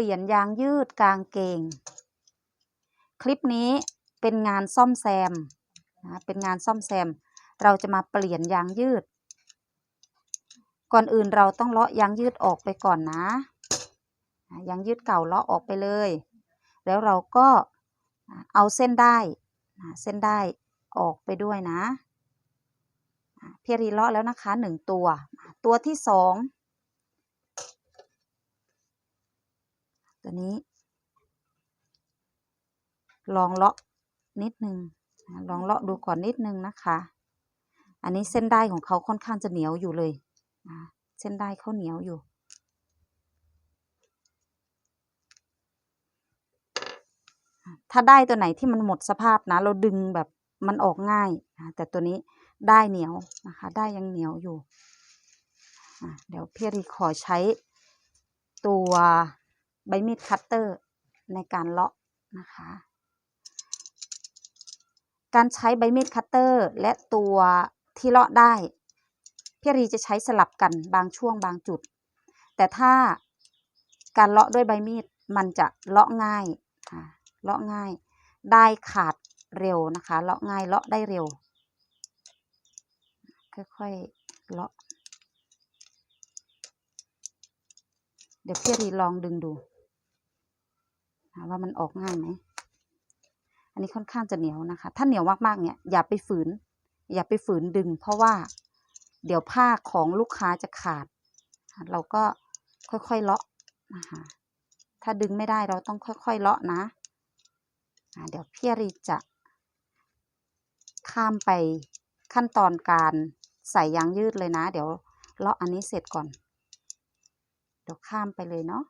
ลี่ยนยางยืดกางเกง คลิปนี้เป็นงานซ่อมแซมนะเป็นงานซ่อมแซม เราจะมาเปลี่ยนยางยืด ก่อนอื่นเราต้องเลาะยางยืดออกไปก่อนนะยางยืดเก่าเลาะออกไปเลย แล้วเราก็เอาเส้นได้เส้นได้ออกไปด้วยนะอะพี่รีเลาะแล้วนะคะหนึ่งตัว ตัวที่สอง ตัวนี้ ลองเลาะนิดนึงอะลองเลาะดูก่อนนิดนึงนะคะ อันนี้เส้นได้ของเขาค่อนข้างจะเหนียวอยู่เลยเส้นได้เขาเหนียวอยู่ ถ้าได้ตัวไหนที่มันหมดสภาพนะ เราดึงแบบมันออกง่ายแต่ตัวนี้ได้เหนียวนะคะ ได้ยังเหนียวอยู่ เดี๋ยวพี่รีขอใช้ตัว ใบมีดคัตเตอร์ในการเลาะนะคะ การใช้ใบมีดคัตเตอร์และตัวที่เลาะได้พี่รีจะใช้สลับกันบางช่วงบางจุด แต่ถ้าการเลาะด้วยใบมีดมันจะเลาะง่ายเลาะง่าย ได้ขาดเร็วนะคะ เลาะง่ายเลาะได้เร็ว ค่อยๆเลาะ เดี๋ยวพี่รีลองดึงดู ว่ามันออกง่ายไหมอันนี้ค่อนข้างจะเหนียวนะคะ ถ้าเหนียวมากๆเนี่ยอย่าไปฝืน อย่าไปฝืนดึง เพราะว่าเดี๋ยวผ้าของลูกค้าจะขาด เราก็ค่อยๆเลาะนะคะถ้าดึงไม่ได้เราต้องค่อยๆเลาะนะอ่าเดี๋ยวพี่รีจะข้ามไปขั้นตอนการใส่ยางยืดเลยนะ เดี๋ยวเลาะอันนี้เสร็จก่อน เดี๋ยวข้ามไปเลยเนาะ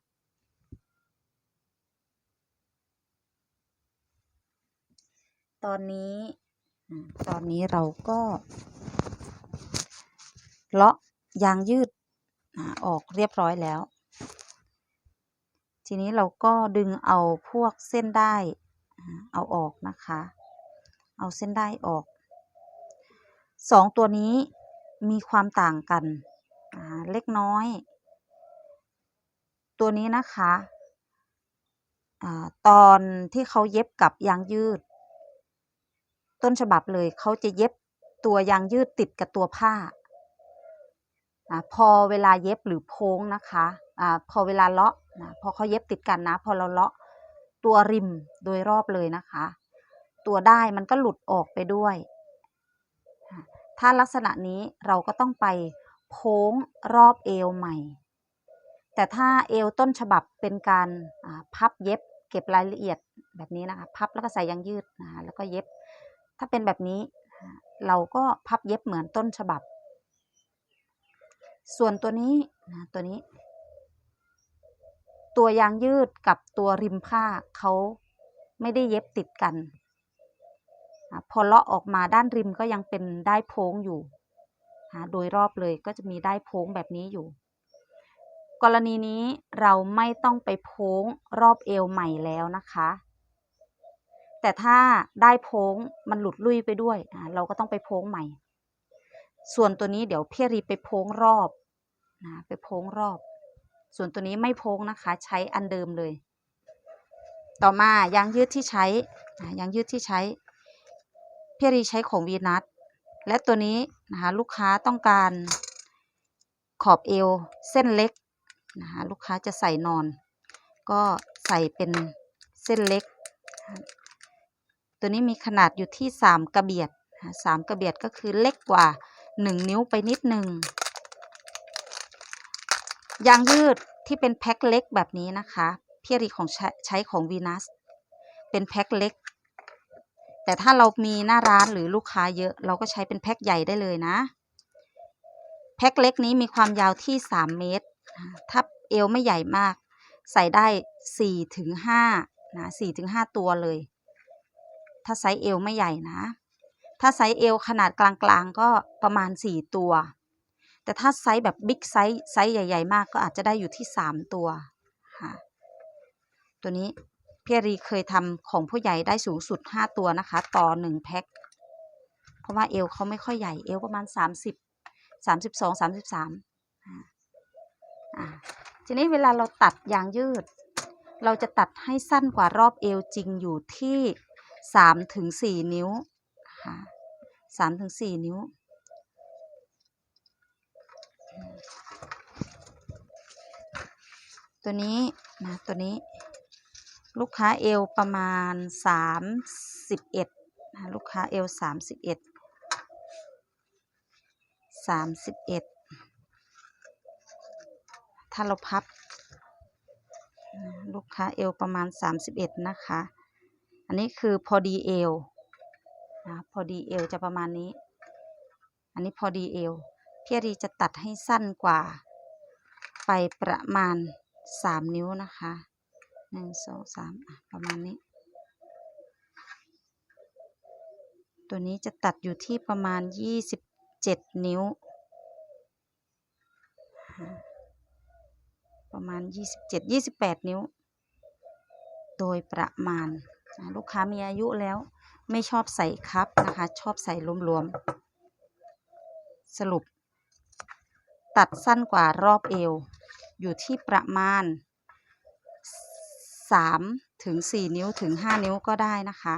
ตอนนี้อืมตอนนี้เราก็เลาะยางยืดอ่าออกเรียบร้อยแล้ว ทีนี้เราก็ดึงเอาพวกเส้นได้อ่าเอาออกนะคะ เอาเส้นได้ออกสองตัวนี้มีความต่างกันอ่าเล็กน้อย ตัวนี้นะคะอาตอนที่เขาเย็บกับยางยืด ต้นฉบับเลยเขาจะเย็บตัวยางยืดติดกับตัวผ้าพอเวลาเย็บหรือโพ้งนะคะอาพอเวลาเลาะนะพอเขาเย็บติดกันนะ พอเราเลาะตัวริมโดยรอบเลยนะคะ ตัวได้มันก็หลุดออกไปด้วย ถ้าลักษณะนี้เราก็ต้องไปโพ้งรอบเอวใหม่ แต่ถ้าเอวต้นฉบับเป็นการพับเย็บเก็บรายละเอียดแบบนี้นะคะ พับแล้วก็ใส่ยางยืดนะแล้วก็เย็บ ถ้าเป็นแบบนี้เราก็พับเย็บเหมือนต้นฉบับ ส่วนตัวนี้นะตัวนี้ ตัวยางยืดกับตัวริมผ้าเขาไม่ได้เย็บติดกันพอเลาะออกมาด้านริมก็ยังเป็นได้โพ้งอยู่ โดยรอบเลยก็จะมีได้โพ้งแบบนี้อยู่ กรณีนี้เราไม่ต้องไปโพ้งรอบเอวใหม่แล้วนะคะ แต่ถ้าได้โพ้งมันหลุดลุ่ยไปด้วยอ่าเราก็ต้องไปโพ้งใหม่ ส่วนตัวนี้เดี๋ยวเพี่รีไปโพ้งรอบนะไปโพ้งรอบ ส่วนตัวนี้ไม่โพ้งนะคะ ใช้อันเดิมเลย ต่อมายางยืดที่ใช้ยางยืดที่ใช้เพี่รีใช้ของวีนัทและตัวนี้นะคะลูกค้าต้องการขอบเอวเส้นเล็กนะคะลูกค้าจะใส่นอน ก็ใส่เป็นเส้นเล็ก ตัวนี้มีขนาดอยู่ที่สามกระเบียดสามกระเบียดก็คือเล็กกว่าหนึ่งนิ้วไปนิดนึงยางยืดที่เป็นแพ็คเล็กแบบนี้นะคะพี่รีของใช้ใช้ของวีนัสเป็นแพ็คเล็ก แต่ถ้าเรามีหน้าร้านหรือลูกค้าเยอะ เราก็ใช้เป็นแพ็คใหญ่ได้เลยนะ แพ็คเล็กนี้มีความยาวที่ 3 เมตร ถ้าเอวไม่ใหญ่มาก ใส่ได้4ถึง5นะ4ถึง5ตัวเลย ถ้าไซส์เอวไม่ใหญ่นะ ถ้าไซส์เอวขนาดกลางๆก็ประมาณ 4 ตัว แต่ถ้าไซส์แบบบิ๊กไซส์ไซส์ใหญ่ ๆ มากก็อาจจะได้อยู่ที่ 3 ตัวค่ะตัวนี้พี่รีเคยทำของผู้ใหญ่ได้สูงสุด 5 ตัวนะคะ ต่อ 1 แพ็คเพราะว่าเอวเขาไม่ค่อยใหญ่เอวประมาณ 30 32 33อ่าอ่าทีนี้เวลาเราตัดยางยืด เราจะตัดให้สั้นกว่ารอบเอวจริงอยู่ที่ สามถึงสี่นิ้วค่ะสามถึงสี่นิ้ว ตัวนี้นะตัวนี้ ลูกค้าเอวประมาณสามสิบเอ็ดนะลูกค้าเอวสามสิบเอ็ดสามสิบเอ็ดถ้าเราพับ ลูกค้าเอวประมาณสามสิบเอ็ดนะคะ อันนี้คือพอดีเอวนะพอดีเอวจะประมาณนี้ อันนี้พอดีเอวพี่รีจะตัดให้สั้นกว่า ไปประมาณสามนิ้วนะคะหนึ่งสองสามประมาณนี้ ตัวนี้จะตัดอยู่ที่ประมาณยี่สิบเจ็ดนิ้ว ประมาณยี่สิบเจ็ดยี่สิบแปดนิ้ว โดยประมาณ ลูกค้ามีอายุแล้วไม่ชอบใส่คับนะคะ ชอบใส่รวมๆ สรุป ตัดสั้นกว่ารอบเอว อยู่ที่ประมาณสามถึงสี่นิ้วถึงห้านิ้วก็ได้นะคะ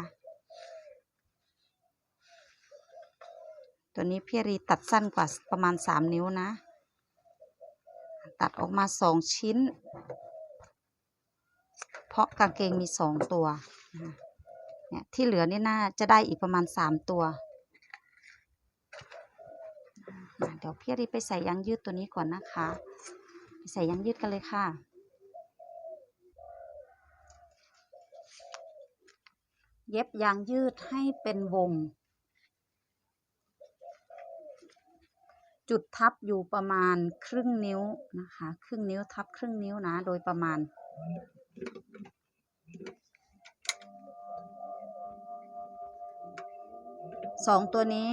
ตัวนี้พี่รีตัดสั้นกว่าประมาณสามนิ้วนะ ตัดออกมาสองชิ้น เพราะกางเกงมีสองตัว เนี่ยที่เหลือนี่น่าจะได้อีกประมาณสามตัว เดี๋ยวพี่รีไปใส่ยางยืดตัวนี้ก่อนนะคะใส่ยางยืดกันเลยค่ะเย็บยางยืดให้เป็นวง จุดทับอยู่ประมาณครึ่งนิ้วนะคะ ครึ่งนิ้วทับครึ่งนิ้วนะ โดยประมาณ สองตัวนี้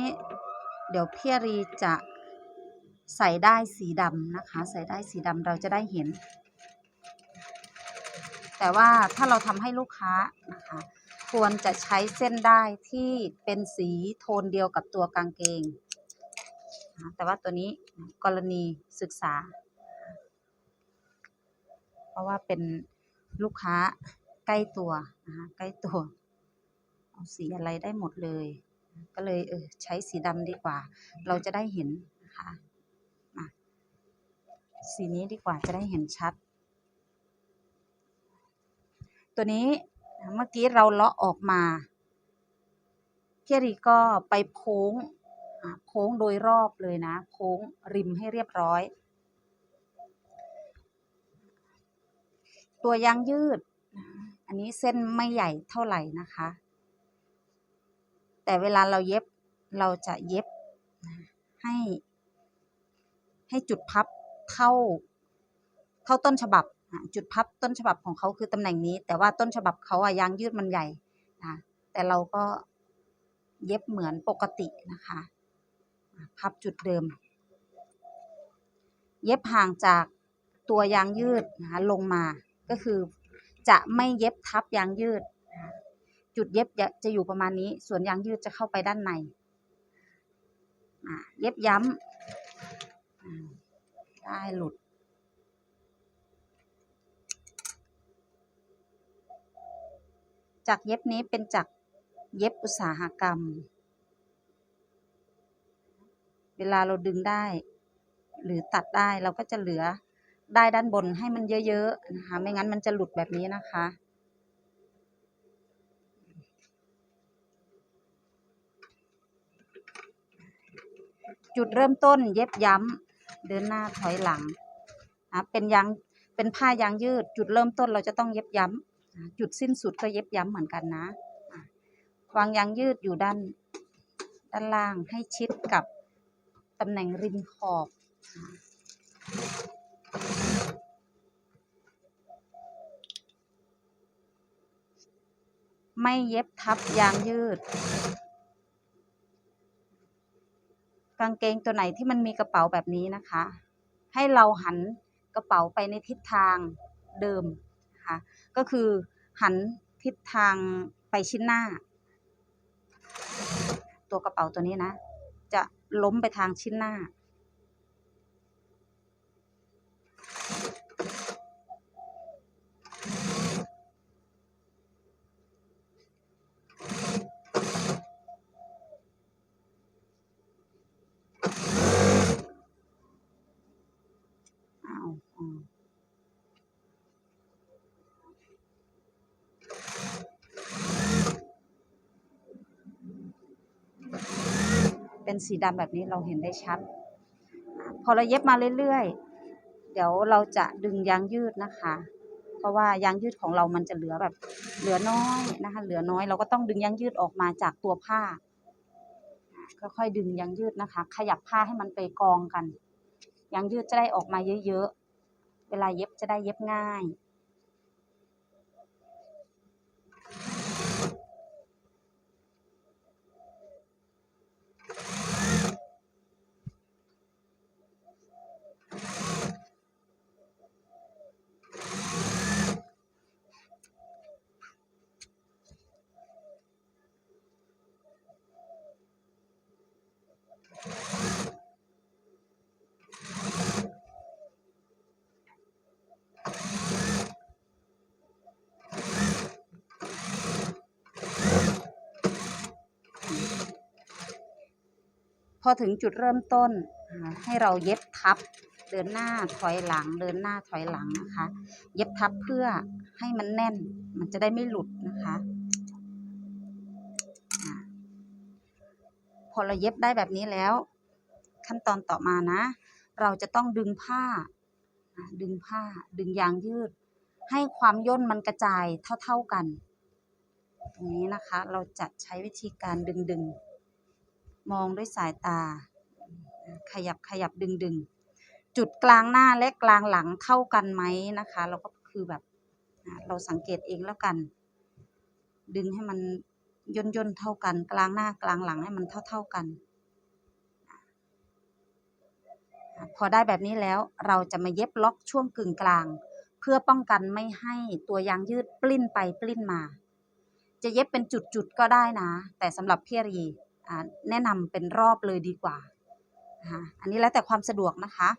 เดี๋ยวพี่รีจะใส่ได้สีดำนะคะ ใส่ได้สีดำเราจะได้เห็น แต่ว่าถ้าเราทำให้ลูกค้านะคะ ควรจะใช้เส้นได้ที่เป็นสีโทนเดียวกับตัวกางเกง แต่ว่าตัวนี้กรณีศึกษา เพราะว่าเป็นลูกค้าใกล้ตัวนะคะใกล้ตัว เอาสีอะไรได้หมดเลย ก็เลยเออใช้สีดำดีกว่า เราจะได้เห็นนะคะมาสีนี้ดีกว่าจะได้เห็นชัด ตัวนี้เมื่อกี้เราเลาะออกมาพี่รีก็ไปโค้งอ่าโค้งโดยรอบเลยนะ โค้งริมให้เรียบร้อย ตัวยางยืด อันนี้เส้นไม่ใหญ่เท่าไหร่นะคะ แต่เวลาเราเย็บเราจะเย็บให้ ให้จุดพับเท่าเท่าต้นฉบับจุดพับต้นฉบับของเขาคือตำแหน่งนี้ แต่ว่าต้นฉบับเขาอะยางยืดมันใหญ่นะแต่เราก็เย็บเหมือนปกตินะคะพับจุดเดิม เย็บห่างจากตัวยางยืดนะลงมาก็คือจะไม่เย็บทับยางยืด จุดเย็บจะจะอยู่ประมาณนี้ ส่วนยางยืดจะเข้าไปด้านในเย็บย้ำได้หลุด จากเย็บนี้เป็นจากเย็บอุตสาหกรรม เวลาเราดึงได้ หรือตัดได้เราก็จะเหลือได้ด้านบนให้มันเยอะๆนะคะ ไม่งั้นมันจะหลุดแบบนี้นะคะ จุดเริ่มต้นเย็บย้ำเดินหน้าถอยหลังนะเป็นยางเป็นผ้ายางยืด จุดเริ่มต้นเราจะต้องเย็บย้ำจุดสิ้นสุดก็เย็บย้ำเหมือนกันนะวางยางยืดอยู่ด้านด้านล่างให้ชิดกับตำแหน่งริมขอบ ไม่เย็บทับยางยืด กางเกงตัวไหนที่มันมีกระเป๋าแบบนี้นะคะ ให้เราหันกระเป๋าไปในทิศทางเดิมนะคะก็คือหันทิศทางไปชิ้นหน้า ตัวกระเป๋าตัวนี้นะ จะล้มไปทางชิ้นหน้า น เป็นสีดำแบบนี้เราเห็นได้ชัด พอเราเย็บมาเรื่อยๆ เดี๋ยวเราจะดึงยางยืดนะคะ เพราะว่ายางยืดของเรามันจะเหลือแบบเหลือน้อยนะคะ เหลือน้อยเราก็ต้องดึงยางยืดออกมาจากตัวผ้าค่อยๆดึงยางยืดนะคะ ขยับผ้าให้มันไปกองกันยางยืดจะได้ออกมาเยอะๆ เวลาเย็บจะได้เย็บง่าย พอถึงจุดเริ่มต้นให้เราเย็บทับเดินหน้าถอยหลังเดินหน้าถอยหลังนะคะ เย็บทับเพื่อให้มันแน่น มันจะได้ไม่หลุดนะคะพอเราเย็บได้แบบนี้แล้ว ขั้นตอนต่อมานะ เราจะต้องดึงผ้า ดึงผ้าดึงยางยืด ให้ความย่นมันกระจายเท่าๆกัน ตรงนี้นะคะเราจะใช้วิธีการดึงดึงๆ มองด้วยสายตา ขยับขยับดึงดึงจุดกลางหน้าและกลางหลังเท่ากันไหมนะคะ เราก็คือแบบเราสังเกตเองแล้วกัน ดึงให้มันย่นย่นเท่ากัน กลางหน้ากลางหลังให้มันเท่าเท่ากัน พอได้แบบนี้แล้วเราจะมาเย็บล็อกช่วงกึ่งกลาง เพื่อป้องกันไม่ให้ตัวยางยืดปลิ้นไปปลิ้นมา จะเย็บเป็นจุดๆก็ได้นะ แต่สำหรับพี่รี แนะนำเป็นรอบเลยดีกว่านะคะอันนี้แล้วแต่ความสะดวกนะคะ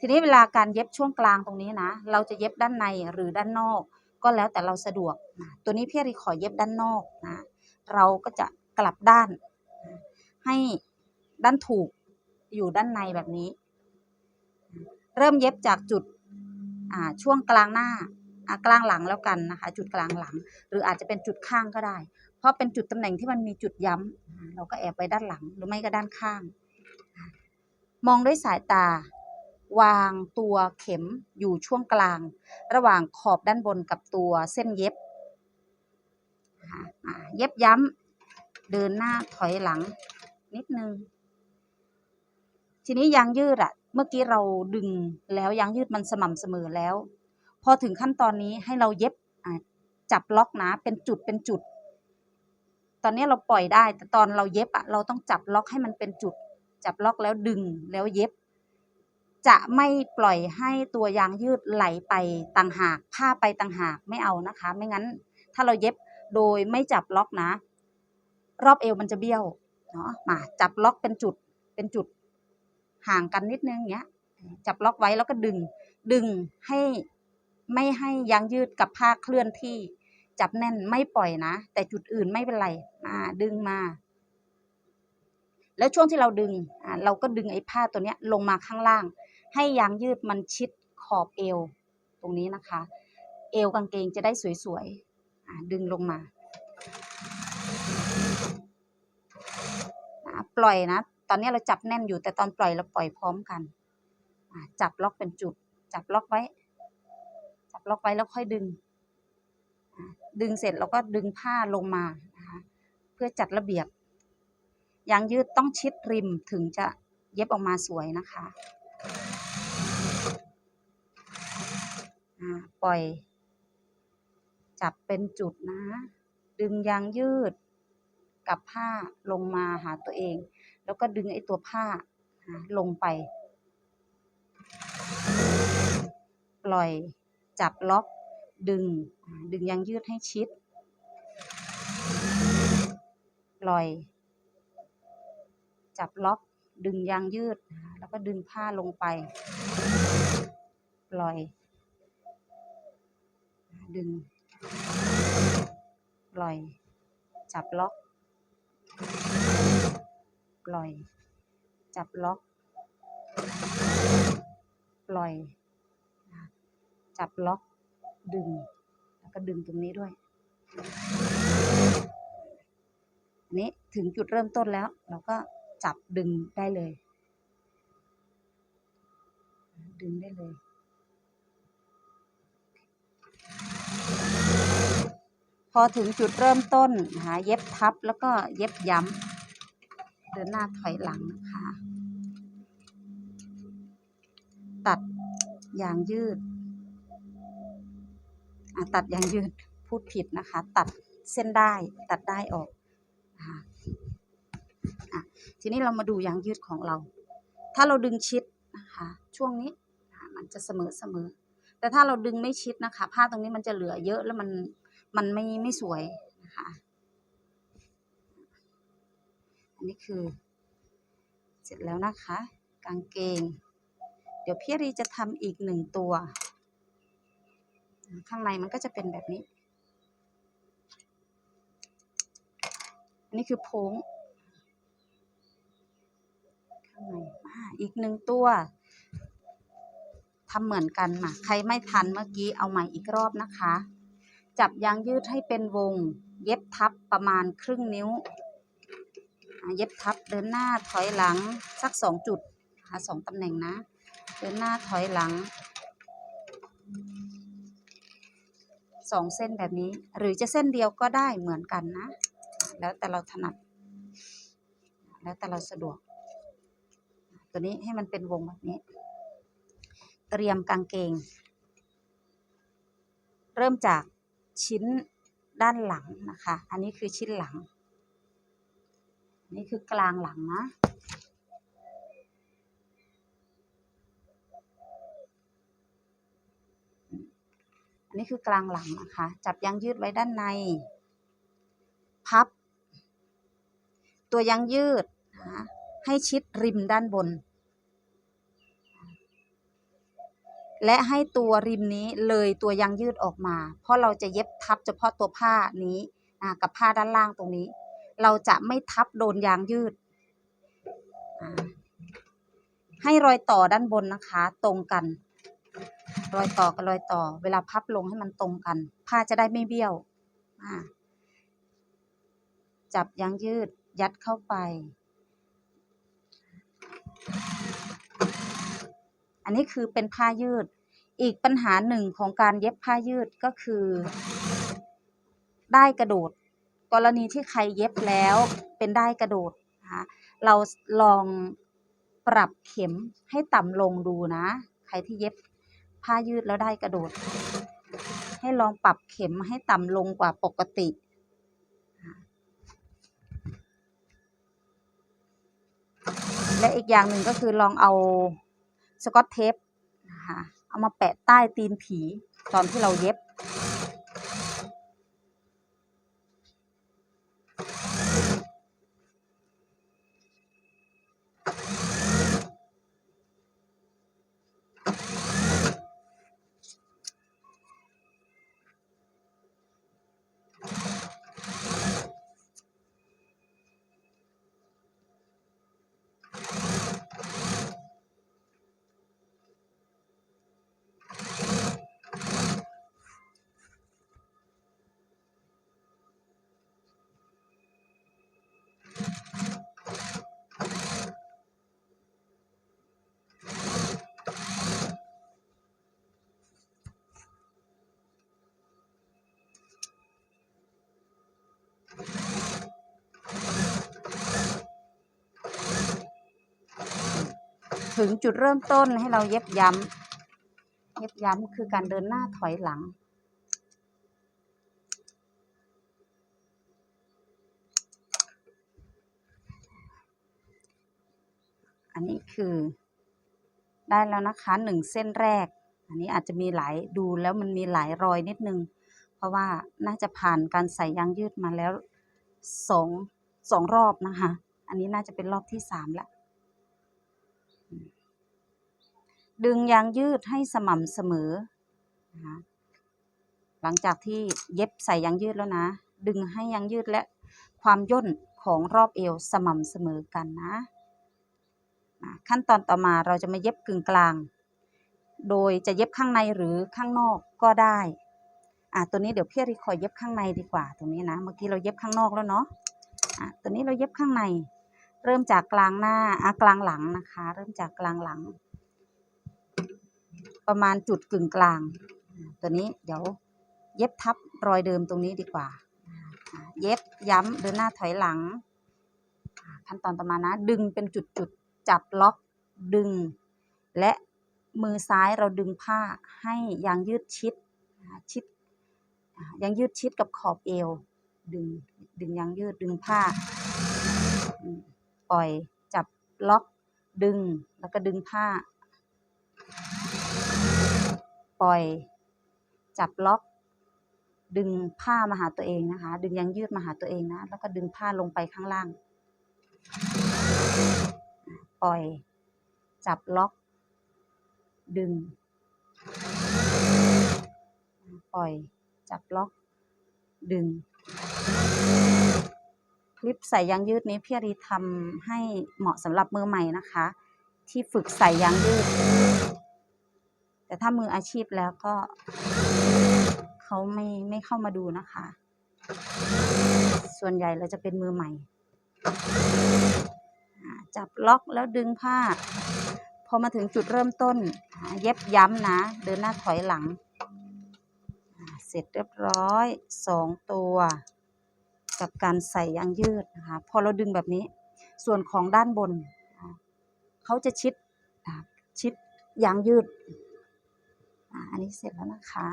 ทีนี้เวลาการเย็บช่วงกลางตรงนี้นะ เราจะเย็บด้านในหรือด้านนอก ก็แล้วแต่เราสะดวกนะตัวนี้พี่รีขอเย็บด้านนอกนะ เราก็จะกลับด้าน ให้ด้านถูกอยู่ด้านในแบบนี้ เริ่มเย็บจากจุดช่วงกลางหน้ากลางหลังแล้วกันนะคะ จุดกลางหลัง หรืออาจจะเป็นจุดข้างก็ได้ เพราะเป็นจุดตำแหน่งที่มันมีจุดย้ำเราก็แอบไปด้านหลังหรือไม่ก็ด้านข้าง มองด้วยสายตา วางตัวเข็มอยู่ช่วงกลาง ระหว่างขอบด้านบนกับตัวเส้นเย็บ เย็บย้ำเดินหน้าถอยหลังนิดนึง ทีนี้ยางยืดอะเมื่อกี้เราดึงแล้วยางยืดมันสม่ำเสมอแล้ว พอถึงขั้นตอนนี้ให้เราเย็บจับล็อกนะเป็นจุดเป็นจุด ตอนนี้เราปล่อยได้ แต่ตอนเราเย็บอะเราต้องจับล็อกให้มันเป็นจุด จับล็อกแล้วดึงแล้วเย็บ จะไม่ปล่อยให้ตัวยางยืดไหลไปต่างหากผ้าไปต่างหากไม่เอานะคะ ไม่งั้น ถ้าเราเย็บโดยไม่จับล็อกนะ รอบเอวมันจะเบี้ยวเนาะมาจับล็อกเป็นจุดเป็นจุด ห่างกันนิดนึงเงี้ย จับล็อกไว้แล้วก็ดึง ดึงให้ไม่ให้ยางยืดกับผ้าเคลื่อนที่ จับแน่นไม่ปล่อยนะ แต่จุดอื่นไม่เป็นไรมาดึงมา แล้วช่วงที่เราดึงอ่าเราก็ดึงไอ้ผ้าตัวเนี้ยลงมาข้างล่าง ให้ยางยืดมันชิดขอบเอว ตรงนี้นะคะ เอวกางเกงจะได้สวยๆอ่าดึงลงมาปล่อยนะ ตอนนี้เราจับแน่นอยู่แต่ตอนปล่อยเราปล่อยพร้อมกันจับล็อกเป็นจุด จับล็อกไว้ จับล็อกไว้แล้วค่อยดึง ดึงเสร็จเราก็ดึงผ้าลงมานะคะเพื่อจัดระเบียบยางยืดต้องชิดริมถึงจะเย็บออกมาสวยนะคะปล่อย จับเป็นจุดนะ ดึงยางยืดกับผ้าลงมาหาตัวเอง แล้วก็ดึงไอ้ตัวผ้าลงไป ปล่อยจับล็อก ดึง ดึงยางยืดให้ชิด ปล่อย จับล็อก ดึงยางยืด แล้วก็ดึงผ้าลงไป ปล่อย ดึง ปล่อย จับล็อก ปล่อย จับล็อก ปล่อย จับล็อก ดึง แล้วก็ดึงตรงนี้ด้วยอันนี้ถึงจุดเริ่มต้นแล้ว เราก็จับดึงได้เลย ดึงได้เลยพอถึงจุดเริ่มต้นนะคะเย็บทับแล้วก็เย็บย้ำเดินหน้าถอยหลังนะคะ ตัดอย่างยืด ตัดยางยืดพูดผิดนะคะ ตัดเส้นได้ตัดได้ออกอะทีนี้เรามาดูยางยืดของเรา ถ้าเราดึงชิดนะคะช่วงนี้มันจะเสมอเสมอ แต่ถ้าเราดึงไม่ชิดนะคะ ผ้าตรงนี้มันจะเหลือเยอะแล้วมันมันไม่ไม่สวยนะคะอันนี้คือ เสร็จแล้วนะคะ กางเกง เดี๋ยวพี่รีจะทำอีกหนึ่งตัว ข้างในมันก็จะเป็นแบบนี้ อันนี้คือโพ้งข้างในอ่าอีกหนึ่งตัวทำเหมือนกันมาใครไม่ทันเมื่อกี้เอาใหม่อีกรอบนะคะ จับยางยืดให้เป็นวง เย็บทับประมาณครึ่งนิ้ว เย็บทับเดินหน้าถอยหลังสักสองจุดหาสองตำแหน่งนะ เดินหน้าถอยหลัง สองเส้นแบบนี้ หรือจะเส้นเดียวก็ได้เหมือนกันนะ แล้วแต่เราถนัด แล้วแต่เราสะดวก ตัวนี้ให้มันเป็นวงแบบนี้ เตรียมกางเกง เริ่มจากชิ้นด้านหลังนะคะ อันนี้คือชิ้นหลังนนี้คือกลางหลังนะ อันนี้คือกลางหลังนะคะ จับยางยืดไว้ด้านใน พับ ตัวยางยืดนะให้ชิดริมด้านบน และให้ตัวริมนี้เลยตัวยางยืดออกมา เพราะเราจะเย็บทับเฉพาะตัวผ้านี้กับผ้าด้านล่างตรงนี้ เราจะไม่ทับโดนยางยืด ให้รอยต่อด้านบนนะคะ ตรงกัน รอยต่อกับรอยต่อ เวลาพับลงให้มันตรงกัน ผ้าจะได้ไม่เบี้ยวจับยางยืดยัดเข้าไป อันนี้คือเป็นผ้ายืด อีกปัญหาหนึ่งของการเย็บผ้ายืดก็คือ ได้กระโดด กรณีที่ใครเย็บแล้วเป็นได้กระโดดนะเราลองปรับเข็มให้ต่ำลงดูนะ ใครที่เย็บ ผ้ายืดแล้วได้กระโดด ให้ลองปรับเข็มให้ต่ำลงกว่าปกติ และอีกอย่างหนึ่งก็คือลองเอาสกอตเทปนะคะเอามาแปะใต้ตีนผีตอนที่เราเย็บ ถึงจุดเริ่มต้นให้เราเย็บย้ำเย็บย้ำคือการเดินหน้าถอยหลัง อันนี้คือได้แล้วนะคะหนึ่งเส้นแรก อันนี้อาจจะมีหลายดูแล้วมันมีหลายรอยนิดนึง เพราะว่าน่าจะผ่านการใส่ยางยืดมาแล้วสองสองรอบนะคะ อันนี้น่าจะเป็นรอบที่สามและ ดึงยางยืดให้สม่ำเสมอนะคะหลังจากที่เย็บใส่ยางยืดแล้วนะ ดึงให้ยางยืดและความย่นของรอบเอวสม่ำเสมอกันนะอะขั้นตอนต่อมาเราจะมาเย็บกึ่งกลาง โดยจะเย็บข้างในหรือข้างนอกก็ได้อะตัวนี้เดี๋ยวพี่รีคอยเย็บข้างในดีกว่า ตรงนี้นะ เมื่อกี้เราเย็บข้างนอกแล้วเนาะอะตัวนี้เราเย็บข้างใน เริ่มจากกลางหน้าอะกลางหลังนะคะ เริ่มจากกลางหลัง ประมาณจุดกึ่งกลาง ตัวนี้เดี๋ยวเย็บทับรอยเดิมตรงนี้ดีกว่า เย็บย้ำเดินหน้าถอยหลัง ขั้นตอนต่อมานะ ดึงเป็นจุดๆจับล็อกดึง และมือซ้ายเราดึงผ้าให้ยางยืดชิดชิดยางยืดชิดกับขอบเอว ดึงดึงยางยืดดึงผ้า ปล่อยจับล็อกดึงแล้วก็ดึงผ้า ปล่อย จับล็อก ดึงผ้ามาหาตัวเองนะคะ ดึงยางยืดมาหาตัวเองนะ แล้วก็ดึงผ้าลงไปข้างล่าง ปล่อย จับล็อก ดึง ปล่อย จับล็อก ดึง คลิปใส่ยางยืดนี้พี่อารีทำให้เหมาะสำหรับมือใหม่นะคะ ที่ฝึกใส่ยางยืด แต่ถ้ามืออาชีพแล้วก็ เขาไม่ไม่เข้ามาดูนะคะ ส่วนใหญ่เราจะเป็นมือใหม่จับล็อกแล้วดึงผ้า พอมาถึงจุดเริ่มต้น เย็บย้ำนะ เดินหน้าถอยหลัง เสร็จเรียบร้อยสองตัว กับการใส่ยางยืดนะคะ พอเราดึงแบบนี้ ส่วนของด้านบน เขาจะชิดชิดยางยืด อันนี้เสร็จแล้วนะคะ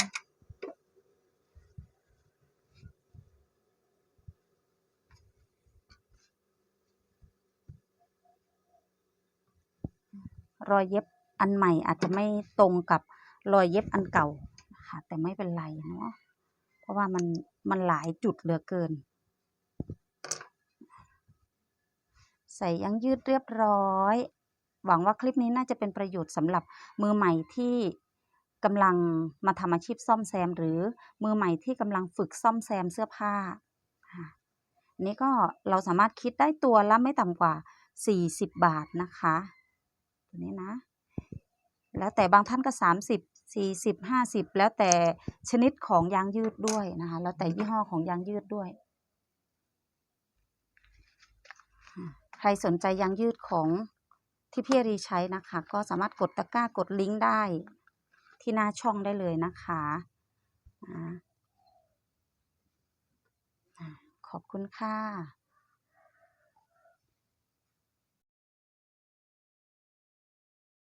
รอยเย็บอันใหม่อาจจะไม่ตรงกับรอยเย็บอันเก่านะคะแต่ไม่เป็นไรเนาะเพราะว่ามันมันหลายจุดเหลือเกิน ใส่ยังยืดเรียบร้อย หวังว่าคลิปนี้น่าจะเป็นประโยชน์สำหรับมือใหม่ที่ กำลังมาทำอาชีพซ่อมแซม หรือมือใหม่ที่กำลังฝึกซ่อมแซมเสื้อผ้านนี้ก็เราสามารถคิดได้ตัวละไม่ต่ำกว่า 40 บาทนะคะตัวนี้นะ แล้วแต่บางท่านก็ 30 40 50 แล้วแต่ชนิดของยางยืดด้วยนะคะแล้วแต่ยี่ห้อของยางยืดด้วย ใครสนใจยางยืดของที่พี่รีใช้นะคะ ก็สามารถกดตะกร้ากดลิงก์ได้ ที่หน้าช่องได้เลยนะคะอ่าอ่าขอบคุณค่ะ